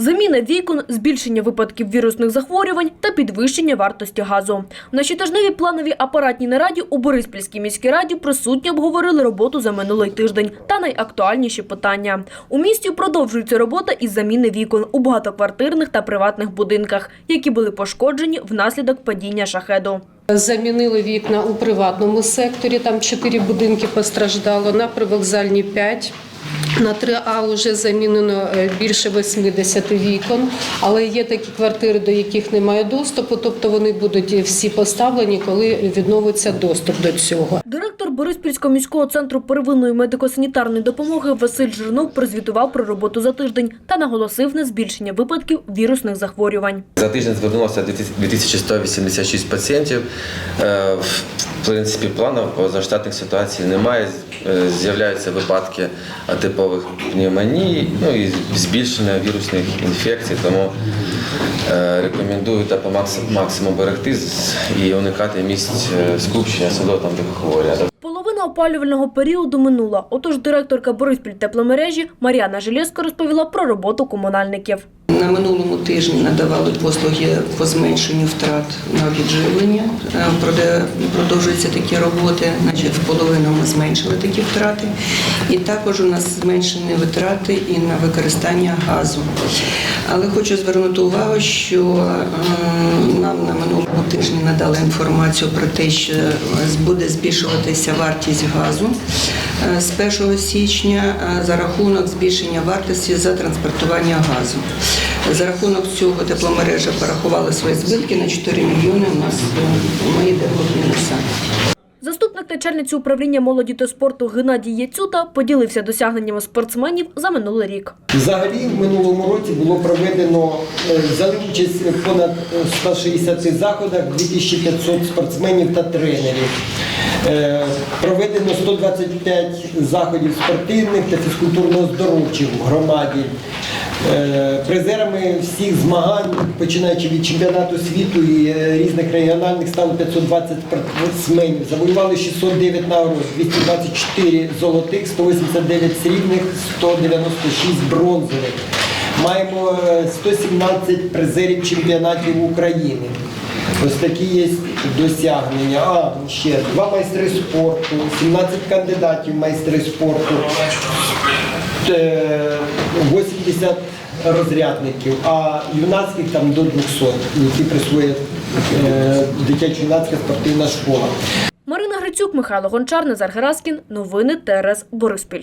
Заміна вікон, збільшення випадків вірусних захворювань та підвищення вартості газу. На щотижневій плановій апаратній нараді у Бориспільській міській раді присутні обговорили роботу за минулий тиждень та найактуальніші питання. У місті продовжується робота із заміни вікон у багатоквартирних та приватних будинках, які були пошкоджені внаслідок падіння шахеду. Замінили вікна у приватному секторі, там чотири будинки постраждало, на привокзальні 5. На 3А вже замінено е, більше 80 вікон, але є такі квартири, до яких немає доступу, тобто вони будуть всі поставлені, коли відновиться доступ до цього. Бориспільського міського центру первинної медико-санітарної допомоги Василь Жирнов прозвітував про роботу за тиждень та наголосив на збільшення випадків вірусних захворювань. За тиждень звернулося 2186 пацієнтів. Е, В принципі, планів заштатних ситуацій немає. Е, З'являються випадки атипових пневмоній, ну і збільшення вірусних інфекцій. Тому е, рекомендую та по максимуму берегти і уникати місць скупчення село там, де хворі. Опалювального періоду минула. Отож, директорка Бориспіль тепломережі Мар'яна Желєзко розповіла про роботу комунальників. На минулому тижні надавали послуги по зменшенню втрат на підживлення. Е, Продовжуються такі роботи, значить в половину ми зменшили такі втрати. І також у нас зменшені витрати і на використання газу. Але хочу звернути увагу, що е, нам на минулому тижні надали інформацію про те, що буде збільшуватися вартість газу е, з 1 січня за рахунок збільшення вартості за транспортування газу. За рахунок цього тепломережа порахували свої збитки на 4 мільйони. У нас ми йдемо в мінуса. Заступник начальниці управління молоді та спорту Геннадій Яцюта поділився досягненнями спортсменів за минулий рік. Взагалі в минулому році було проведено е, взяли участь в понад е, 160 заходах 2500 спортсменів та тренерів. Е, Проведено 125 заходів спортивних та фізкультурно-здоровчих в громаді. Е, Призерами всіх змагань, починаючи від чемпіонату світу і е, різних регіональних, стало 520 спортсменів. Завоювали 609 нагород, 224 золотих, 189 срібних, 196 бронзових. Маємо е, 117 призерів чемпіонатів України. Ось такі є досягнення. А, ще два майстри спорту, 17 кандидатів майстри спорту, е, 80 розрядників, а юнацьких там до 200, які присвоє е, дитячо-юнацька спортивна школа. Марина Грицюк, Михайло Гончар, Назар Гераскін. Новини ТРС Бориспіль.